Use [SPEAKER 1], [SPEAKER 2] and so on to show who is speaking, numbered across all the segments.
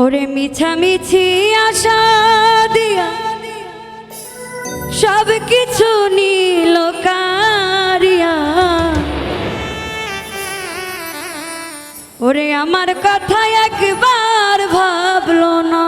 [SPEAKER 1] ওরে মিছামিছি আশা দিয়া সব কিছু নীল কারিয়া। ওরে আমার কথা একবার ভাবল না।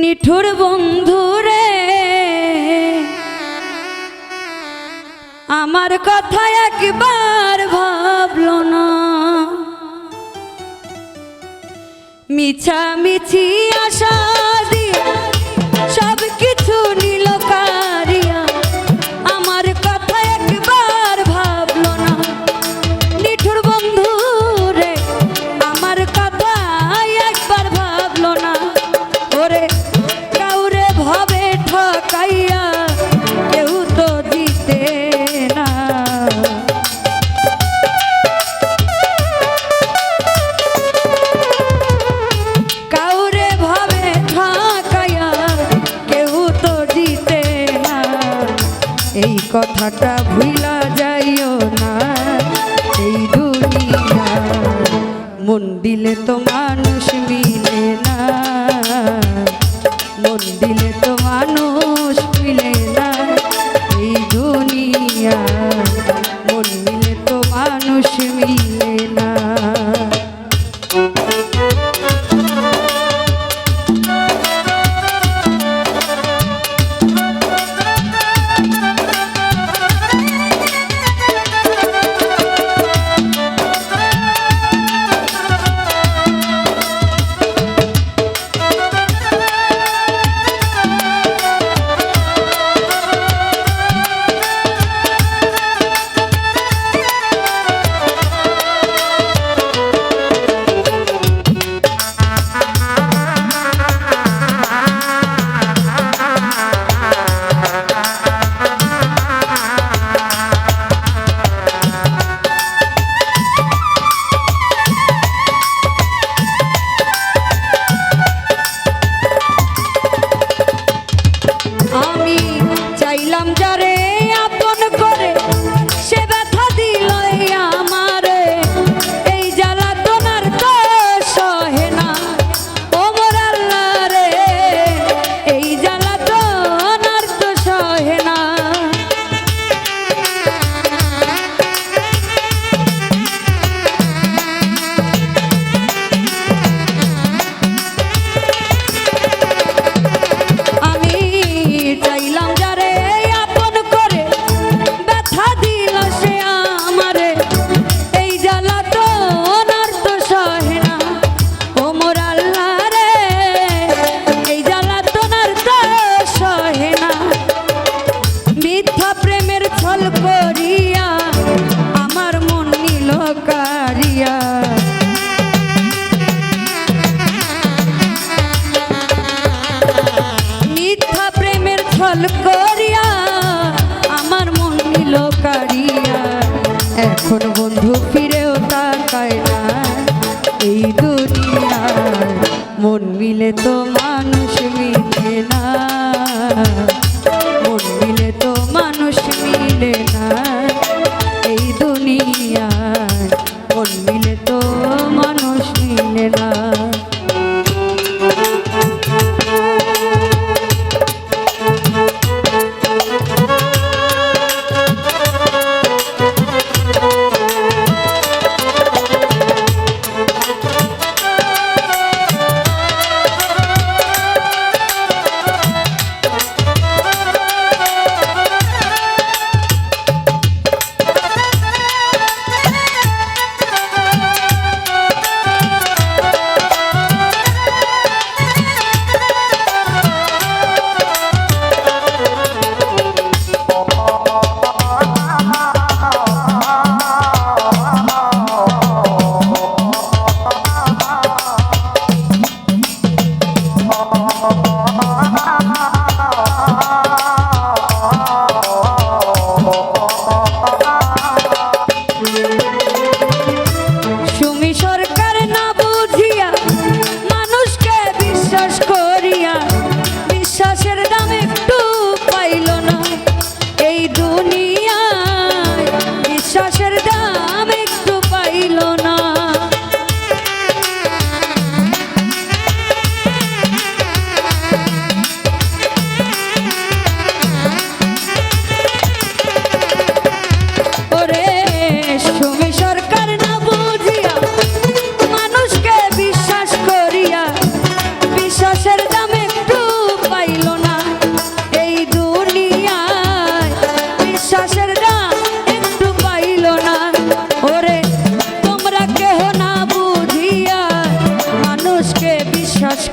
[SPEAKER 1] নিঠুর বন্ধুরে আমার কথা একবার ভাবল না। মিছামিছি আশা কথাটা ভুলা যাইও না। এই দুনিয়া, মন দিলে তো মানুষ মিলে না। মন দিলে তো মানুষ পাগল করিয়া, আমার মন নিল কারিয়া এখন বন্ধু ফিরেও তাকায় না এই দুনিয়া মন মিলে তোমার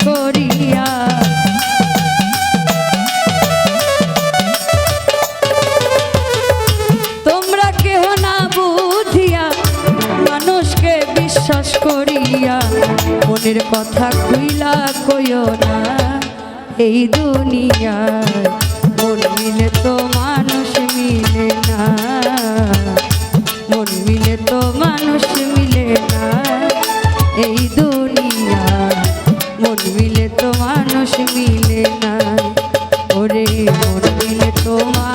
[SPEAKER 1] করিয়া। তোমরা কেহ না বুঝিয়া মানুষকে বিশ্বাস করিয়া মনের কথা কইলা কইও না। এই দুনিয়া মন মিলে তো মানুষ মিলে না।